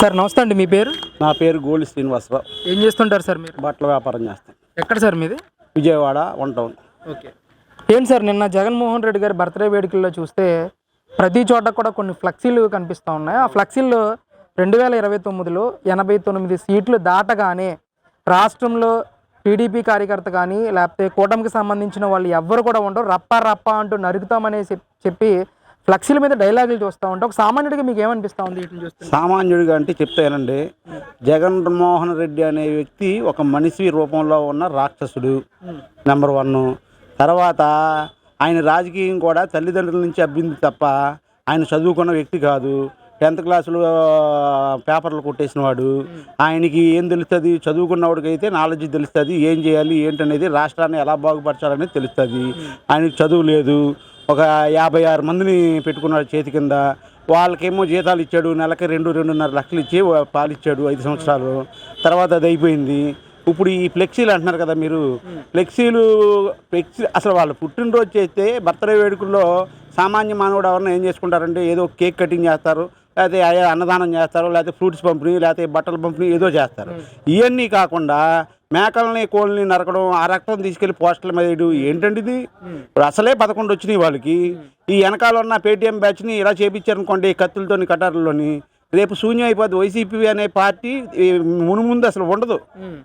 Sir నమస్తే అండి మీ పేరు? నా పేరు గోలి శ్రీనివాసరావు. ఏం చేస్తుంటారు సార్ మీరు? బట్టల వ్యాపారం చేస్తాను ఎక్కడ సార్ మీది? Vijayawada one town. ఓకే. ఏంటి సార్ నిన్న జగన్మోహన్ రెడ్డి గారి బర్త్డే వేడుకల్లో చూస్తే ప్రతి చోట కూడా కొన్ని ఫ్లెక్సీలు కనిపిస్తూ ఉన్నాయి. ఆ ఫ్లెక్సీల్లో రెండు వేల ఇరవై తొమ్మిదిలో ఎనభై తొమ్మిది సీట్లు దాటగానే రాష్ట్రంలో టీడీపీ కార్యకర్త కానీ లేకపోతే కూటమికి సంబంధించిన వాళ్ళు ఎవ్వరు కూడా ఉండరు. రప్ప రప్ప అంటూ నరుకుతామని చెప్- చెప్పి ఫ్లెక్సీల మీద డైలాగులు చూస్తూ ఉంటే ఒక సామాన్యుడిగా మీకు ఏమనిపిస్తూ ఉంది వీటిని చూస్తే సామాన్యుడిగా అంటే చెప్తానండి. జగన్మోహన్ రెడ్డి అనే వ్యక్తి ఒక మనిషి రూపంలో ఉన్న రాక్షసుడు నెంబర్ వన్ తర్వాత ఆయన రాజకీయం కూడా తల్లిదండ్రుల నుంచి అబ్బింది తప్ప ఆయన చదువుకున్న వ్యక్తి కాదు. టెన్త్ క్లాసులో పేపర్లు కొట్టేసిన వాడు. ఆయనకి ఏం తెలుస్తుంది? చదువుకున్నవాడికి అయితే నాలెడ్జ్ తెలుస్తుంది. ఏం చేయాలి? ఏంటనేది రాష్ట్రాన్ని ఎలా బాగుపరచాలనేది తెలుస్తుంది. ఆయనకి చదువు లేదు. ఒక యాభై ఆరు మందిని పెట్టుకున్నాడు చేతి కింద. వాళ్ళకేమో జీతాలు ఇచ్చాడు నెలకి రెండు రెండున్నర లక్షలు ఇచ్చి పాలిచ్చాడు ఐదు సంవత్సరాలు. తర్వాత అది అయిపోయింది. ఇప్పుడు ఈ ఫ్లెక్సీలు అంటున్నారు కదా మీరు. ఫ్లెక్సీలు ఫ్లెక్సీ అసలు వాళ్ళు పుట్టినరోజు చేస్తే బర్త్డే వేడుకల్లో సామాన్య మానవుడు ఎవరైనా ఏం చేసుకుంటారంటే ఏదో కేక్ కటింగ్ చేస్తారు లేకపోతే అన్నదానం చేస్తారు లేకపోతే ఫ్రూట్స్ పంపిణీ లేకపోతే బట్టల పంపిణీ ఏదో చేస్తారు. ఇవన్నీ కాకుండా మేకల్ని కోళ్ళని నరకడం ఆ రక్తం తీసుకెళ్ళి పోస్టర్ల మీద వేయడం ఏంటండి ఇది? ఇప్పుడు అసలే పదకొండు వచ్చినాయి వాళ్ళకి. ఈ వెనకాల ఉన్న పేటీఎం బ్యాచ్ని ఇలా చేపించారనుకోండి కత్తులతోని కటారులోని రేపు శూన్యం అయిపోద్ది. వైసీపీ అనే పార్టీ మునుముందు అసలు ఉండదు.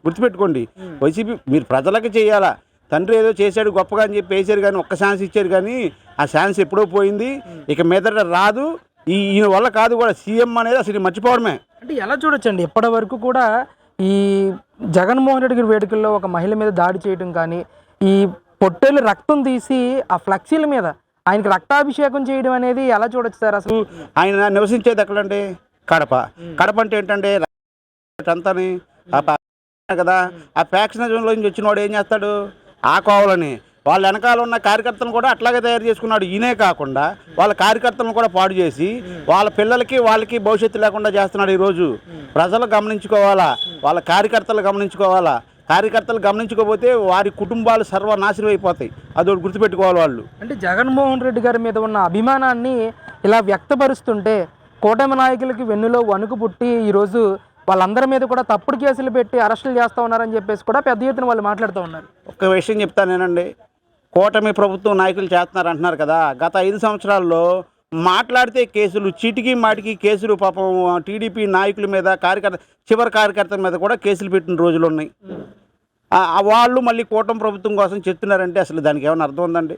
గుర్తుపెట్టుకోండి. వైసీపీ మీరు ప్రజలకు చేయాలా? తండ్రి ఏదో చేశాడు గొప్పగా అని చెప్పి వేసారు కానీ ఒక్క ఛాన్స్ ఇచ్చారు కానీ ఆ ఛాన్స్ ఎప్పుడో పోయింది. ఇక మీదట రాదు. ఈ ఈయన వల్ల కాదు కూడా సీఎం అనేది అసలు మర్చిపోవడమే. అంటే ఎలా చూడొచ్చండి? ఇప్పటి వరకు కూడా ఈ జగన్మోహన్ రెడ్డి గారి వేడుకల్లో ఒక మహిళ మీద దాడి చేయడం కానీ ఈ పొట్టేలు రక్తం తీసి ఆ ఫ్లెక్సీల మీద ఆయనకి రక్తాభిషేకం చేయడం అనేది ఎలా చూడొచ్చు సార్ అసలు? ఆయన నివసించేది ఎక్కడంటే కడప. కడప అంటే ఏంటంటే అంతని కదా? ఆ ఫ్యాక్షనిజంలో నుంచి వచ్చిన వాడు ఏం చేస్తాడు? ఆ కోవలని. వాళ్ళ వెనకాల ఉన్న కార్యకర్తలను కూడా అట్లాగే తయారు చేసుకున్నాడు. ఈయనే కాకుండా వాళ్ళ కార్యకర్తలను కూడా పాడు చేసి వాళ్ళ పిల్లలకి వాళ్ళకి భవిష్యత్తు లేకుండా చేస్తున్నాడు ఈరోజు. ప్రజలు గమనించుకోవాలా? వాళ్ళ కార్యకర్తలు గమనించుకోవాలా? కార్యకర్తలు గమనించుకోకపోతే వారి కుటుంబాలు సర్వనాశనం అయిపోతాయి. అదొకటి గుర్తుపెట్టుకోవాలి వాళ్ళు. అంటే జగన్మోహన్ రెడ్డి గారి మీద ఉన్న అభిమానాన్ని ఇలా వ్యక్తపరుస్తుంటే కూటమి నాయకులకి వెన్నులో వణుకు పుట్టి ఈరోజు వాళ్ళందరి మీద కూడా తప్పుడు కేసులు పెట్టి అరెస్టులు చేస్తూ ఉన్నారని చెప్పేసి కూడా పెద్ద ఎత్తున వాళ్ళు మాట్లాడుతూ ఉన్నారు. ఒక విషయం చెప్తానేనండి కూటమి ప్రభుత్వం నాయకులు చేస్తున్నారు అంటున్నారు కదా. గత ఐదు సంవత్సరాల్లో మాట్లాడితే కేసులు చీటికి మాటికి కేసులు పాపం టీడీపీ నాయకుల మీద కార్యకర్త చివరి కార్యకర్తల మీద కూడా కేసులు పెట్టిన రోజులు ఉన్నాయి. వాళ్ళు మళ్ళీ కూటమి ప్రభుత్వం కోసం చెప్తున్నారంటే అసలు దానికి ఏమైనా అర్థం ఉందండి?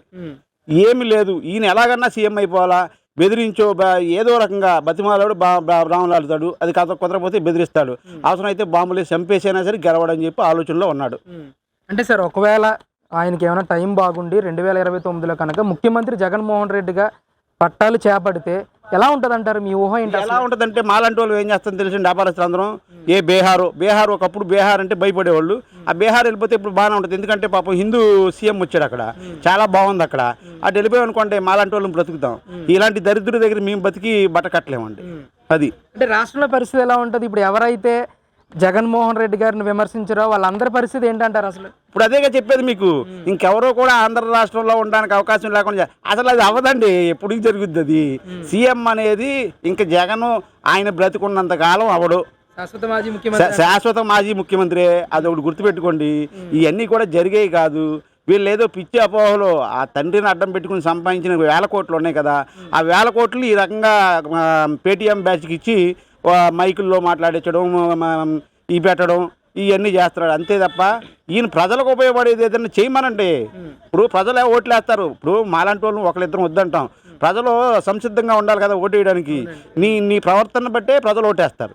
ఏమీ లేదు. ఈయన ఎలాగన్నా సీఎం అయిపోవాలా? బెదిరించో బా- ఏదో రకంగా బతిమాలాడు బా బా- బ్రాహ్మణాడుతాడు అది కథ కుదరపోతే బెదిరిస్తాడు. అవసరమైతే బాంబులు చంపేసైనా సరే గెలవడని చెప్పి ఆలోచనలో ఉన్నాడు. అంటే సార్ ఒకవేళ ఆయనకి ఏమైనా టైం బాగుండి రెండు వేల ఇరవై తొమ్మిదిలో కనుక ముఖ్యమంత్రి జగన్మోహన్ రెడ్డిగా పట్టాలు చేపడితే ఎలా ఉంటుంది అంటారు మీ ఊహ ఏంటి ఎలా ఉంటుందంటే మాలాంటి వాళ్ళు ఏం చేస్తాం తెలిసి వ్యాపారస్తులు అందరం ఏ బీహారు బీహార్ ఒకప్పుడు బీహార్ అంటే భయపడేవాళ్ళు. ఆ బీహార్ వెళ్ళిపోతే ఇప్పుడు బాగానే ఉంటుంది. ఎందుకంటే పాపం హిందూ సీఎం వచ్చాడు అక్కడ. చాలా బాగుంది అక్కడ. అటు వెళ్ళిపోయాం అనుకోండి మాలాంటి వాళ్ళని బ్రతుకుతాం. ఇలాంటి దరిద్రుడి దగ్గర మేము బతికి బట్ట కట్టలేమండి. అది. అంటే రాష్ట్రంలో పరిస్థితి ఎలా ఉంటుంది? ఇప్పుడు ఎవరైతే జగన్మోహన్ రెడ్డి గారిని విమర్శించారో? వాళ్ళందరి పరిస్థితి ఏంటంటారు అసలు? ఇప్పుడు అదేగా చెప్పేది మీకు. ఇంకెవరో కూడా ఆంధ్ర రాష్ట్రంలో ఉండడానికి అవకాశం లేకుండా అసలు అది అవ్వదండి. ఎప్పుడు జరుగుద్ది అది? సీఎం అనేది ఇంకా జగన్ ఆయన బ్రతికున్నంత కాలం అవడు శాశ్వత మాజీ ముఖ్యమంత్రి శా- శాశ్వత మాజీ ముఖ్యమంత్రి అది ఒకటి గుర్తుపెట్టుకోండి. ఇవన్నీ కూడా జరిగేవి కాదు. వీళ్ళు ఏదో పిచ్చి అపోహలు ఆ తండ్రిని అడ్డం పెట్టుకుని సంపాదించిన వేల కోట్లు ఉన్నాయి కదా. ఆ వేల కోట్లు ఈ రకంగా పేటీఎం బ్యాచ్కి ఇచ్చి మైకుల్లో మాట్లాడించడం ఈ పెట్టడం ఇవన్నీ చేస్తున్నాడు. అంతే తప్ప ఈయన ప్రజలకు ఉపయోగపడేది ఏదైనా చేయమనండి. ఇప్పుడు ప్రజలే ఓట్లు వేస్తారు ఇప్పుడు మాలాంటి వాళ్ళు ఒకరిద్దరం వద్దంటాం. ప్రజలు సంసిద్ధంగా ఉండాలి కదా ఓటు వేయడానికి. నీ నీ ప్రవర్తన బట్టే ప్రజలు ఓటేస్తారు.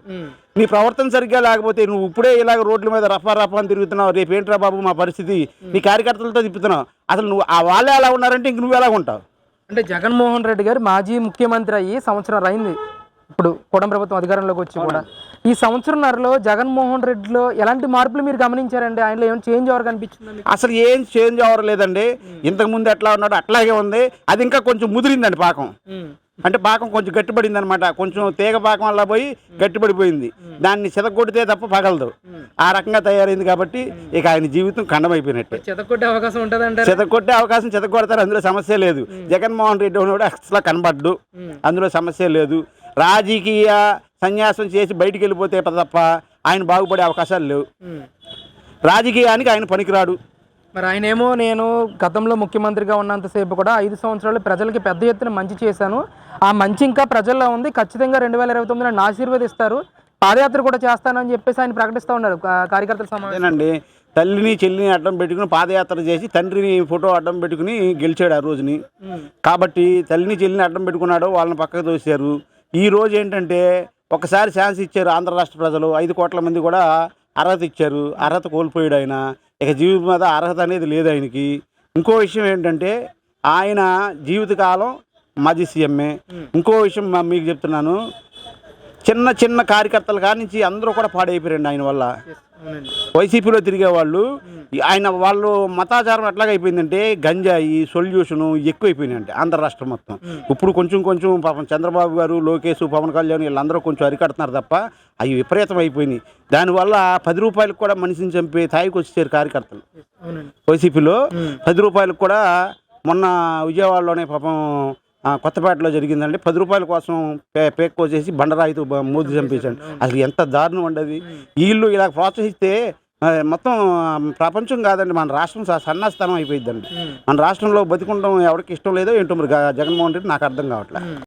నీ ప్రవర్తన సరిగ్గా లేకపోతే నువ్వు ఇప్పుడే ఇలాగ రోడ్ల మీద రఫా రఫా అని తిరుగుతున్నావు. రేపు ఏంట్రా బాబు మా పరిస్థితి? నీ కార్యకర్తలతో తిప్పుతున్నావు. అసలు నువ్వు ఆ వాళ్ళే ఎలా ఉన్నారంటే ఇంక నువ్వు ఎలా ఉంటావు? అంటే జగన్మోహన్ రెడ్డి గారు మాజీ ముఖ్యమంత్రి అయ్యి సంవత్సరం అయింది ఇప్పుడు కూటమి ప్రభుత్వం అధికారంలోకి వచ్చి కూడా. ఈ సంవత్సరంన్నరలో జగన్మోహన్ రెడ్డిలో ఎలాంటి మార్పులు మీరు గమనించారండి? ఆయనలో ఏమైనా చేంజ్ ఎవరు కనిపించిందా? అసలు ఏం చేంజ్ అవ్వలేదండి ఇంతకు ముందు ఎట్లా ఉన్నాడో అట్లాగే ఉంది. అది ఇంకా కొంచెం ముదిరిందండి పాకం. అంటే పాకం కొంచెం గట్టిపడింది అనమాట కొంచెం తీగ పాకం వల్ల పోయి గట్టిపడిపోయింది. దాన్ని చితగొడితే తప్ప పగలదు. ఆ రకంగా తయారైంది కాబట్టి ఇక ఆయన జీవితం ఖండమైపోయినట్టే. చెతకొట్టే అవకాశం ఉంటుంది అంటారు చెతగొట్టే అవకాశం చెతగొడతారు అందులో సమస్య లేదు. జగన్మోహన్ రెడ్డి ఉన్నవాడు అసలు కనబడ్డు. అందులో సమస్య లేదు. రాజకీయ సన్యాసం చేసి బయటికి వెళ్ళిపోతే తప్ప ఆయన బాగుపడే అవకాశాలు లేవు. రాజకీయానికి ఆయన పనికిరాడు. మరి ఆయన ఏమో నేను గతంలో ముఖ్యమంత్రిగా ఉన్నంతసేపు కూడా ఐదు సంవత్సరాలు ప్రజలకి పెద్ద ఎత్తున మంచి చేశాను. ఆ మంచి ఇంకా ప్రజల్లో ఉంది. ఖచ్చితంగా రెండు వేల ఇరవై తొమ్మిదిలో ఆశీర్వదిస్తారు. పాదయాత్ర కూడా చేస్తానని చెప్పేసి ఆయన ప్రకటిస్తూ ఉన్నారు. కార్యకర్తల సమావేశం అదేనండి. తల్లిని చెల్లిని అడ్డం పెట్టుకుని పాదయాత్ర చేసి తండ్రిని ఫోటో అడ్డం పెట్టుకుని గెలిచాడు ఆ రోజుని. కాబట్టి తల్లిని చెల్లిని అడ్డం పెట్టుకున్నాడు వాళ్ళని పక్కకు తోసారు ఈ రోజు ఏంటంటే ఒకసారి ఛాన్స్ ఇచ్చారు ఆంధ్ర రాష్ట్ర ప్రజలు. ఐదు కోట్ల మంది కూడా అర్హత ఇచ్చారు. అర్హత కోల్పోయాడు ఆయన. ఇక జీవితం మీద అర్హత అనేది లేదు ఆయనకి. ఇంకో విషయం ఏంటంటే ఆయన జీవితకాలం మాజీ సీఎంఏ. ఇంకో విషయం మీకు చెప్తున్నాను. చిన్న చిన్న కార్యకర్తల కాడి నుంచి అందరూ కూడా పాడైపోయారండి ఆయన వల్ల. వైసీపీలో తిరిగే వాళ్ళు ఆయన వాళ్ళు మతాచారం ఎట్లాగైపోయిందంటే గంజాయి సొల్యూషను ఎక్కువైపోయినాయంటే ఆంధ్ర రాష్ట్రం మొత్తం. ఇప్పుడు కొంచెం కొంచెం పాపం చంద్రబాబు గారు లోకేష్ పవన్ కళ్యాణ్ వీళ్ళందరూ కొంచెం అరికడుతున్నారు తప్ప అవి విపరీతం అయిపోయినాయి. దానివల్ల పది రూపాయలకు కూడా మనిషిని చంపే స్థాయికి వచ్చేసారు కార్యకర్తలు. వైసీపీలో పది రూపాయలకు కూడా మొన్న విజయవాడలోనే పాపం కొత్తపేటలో జరిగిందండి పది రూపాయల కోసం పే పేక్కోసేసి బండరాయితో బ- మోదీ చంపించండి అసలు ఎంత దారుణం ఉండదు వీళ్ళు ఇలా ప్రోత్సహిస్తే మొత్తం ప్రపంచం కాదండి మన రాష్ట్రం సన్నాస్థానం అయిపోయిందండి మన రాష్ట్రంలో బతికుండడం ఎవరికి ఇష్టం లేదో ఏంటో మరి జగన్మోహన్ రెడ్డి నాకు అర్థం కావట్లేదు